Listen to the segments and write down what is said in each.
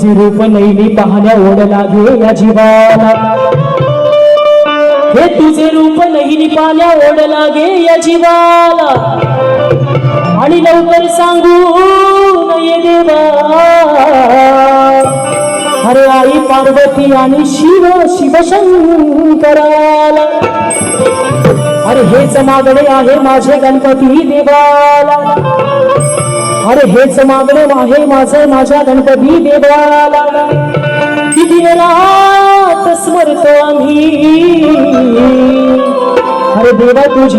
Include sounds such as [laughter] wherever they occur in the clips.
तुझी रूप नैली पाहण्या ओढ लागे या जीवाला. हे तुझे रूप नाही पाहण्या ओढ लागे या जीवाला. आणि लवकर सांगू नये देवा. अरे आई पार्वती आणि शिव शिवशंकराला. अरे हेच मागणे आहे माझे गणपती देवाला. अरे हेच मागणे आहे माझे माझ्या गणपती देवाला किती रात स्मरतो आम्ही. अरे देवा तुझ्याच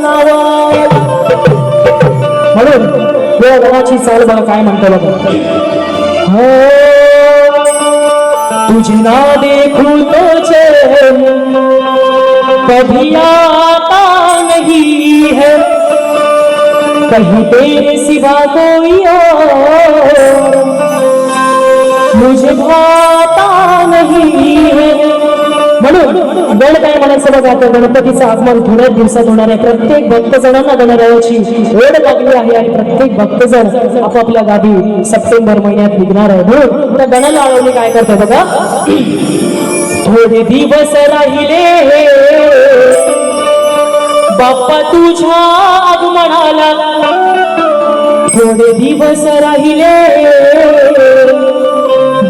नावा म्हणून गणाची चाल बघा काय म्हणतो बघा? हो, तुझे ना देखू तो चैन कभी आता नहीं है. कहीं तेरे सिवा कोई और। मुझे भाता नहीं म्हणून गण काय म्हणायचं बघा तर गणपतीचं आगमन थोड्याच दिवसात होणार आहे. प्रत्येक भक्तजणांना गणरायाची वेळ लागली आहे आणि प्रत्येक भक्तजण आपापल्या गावी सप्टेंबर महिन्यात निघणार आहे. म्हणून त्या गणाला आळवणी काय करते बघा? [clears throat] थोडे दिवस राहिले. बाप्पा तुझ्या आगमनाला थोडे दिवस राहिले.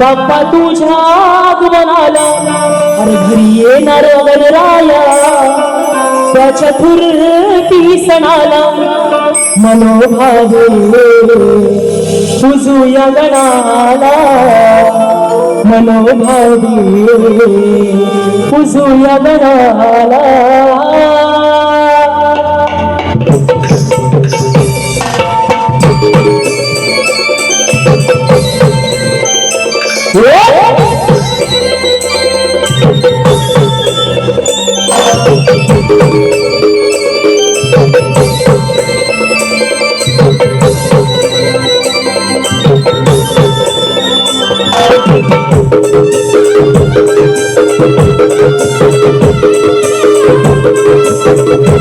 बाप्पा तुझ्या आगमनाला अरे घरी येणार वनराया त्या चतुर्थी सणाला मनोभावे. तुझूया गणाला मनोभावे. तुझूया गणाला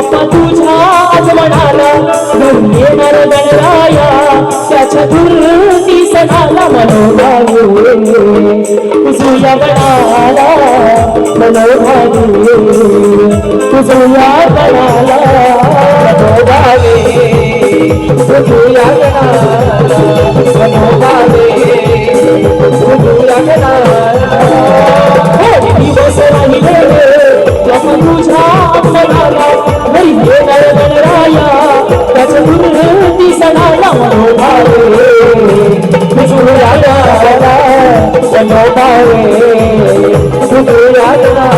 बाप्पा तुझ्या आगमनाला घरी येणार गणराया येणार गणराया त्याच्या दुर्ती सणाला मनोभावे तुझ्या गणाला मनोभावे तुझ्या गणाला मनोभावे तुझ्या गणाला मनोभावे तुझ्या गणाला तुझ्या गणाला येणार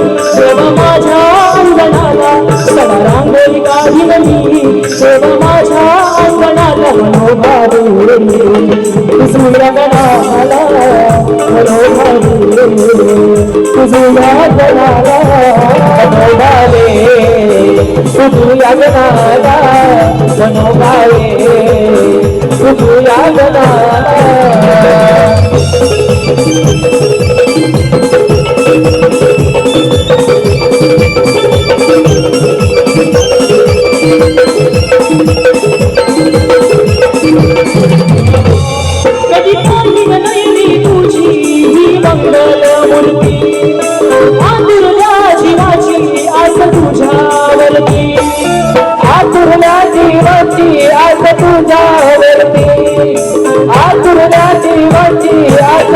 मनोभावे तुझ्या गणाला मनोभावे तुझ्या गणाला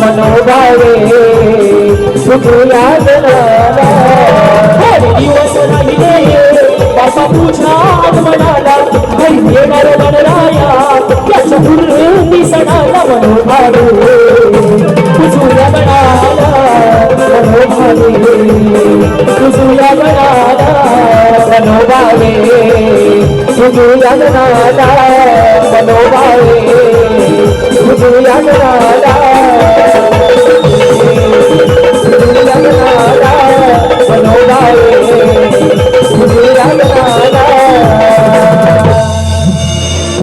मनोभावे सुखुया गनाला हर दिवस रहिने पापा पूछा તન ના દાડો બનો ભાઈ ગુજુ યાદ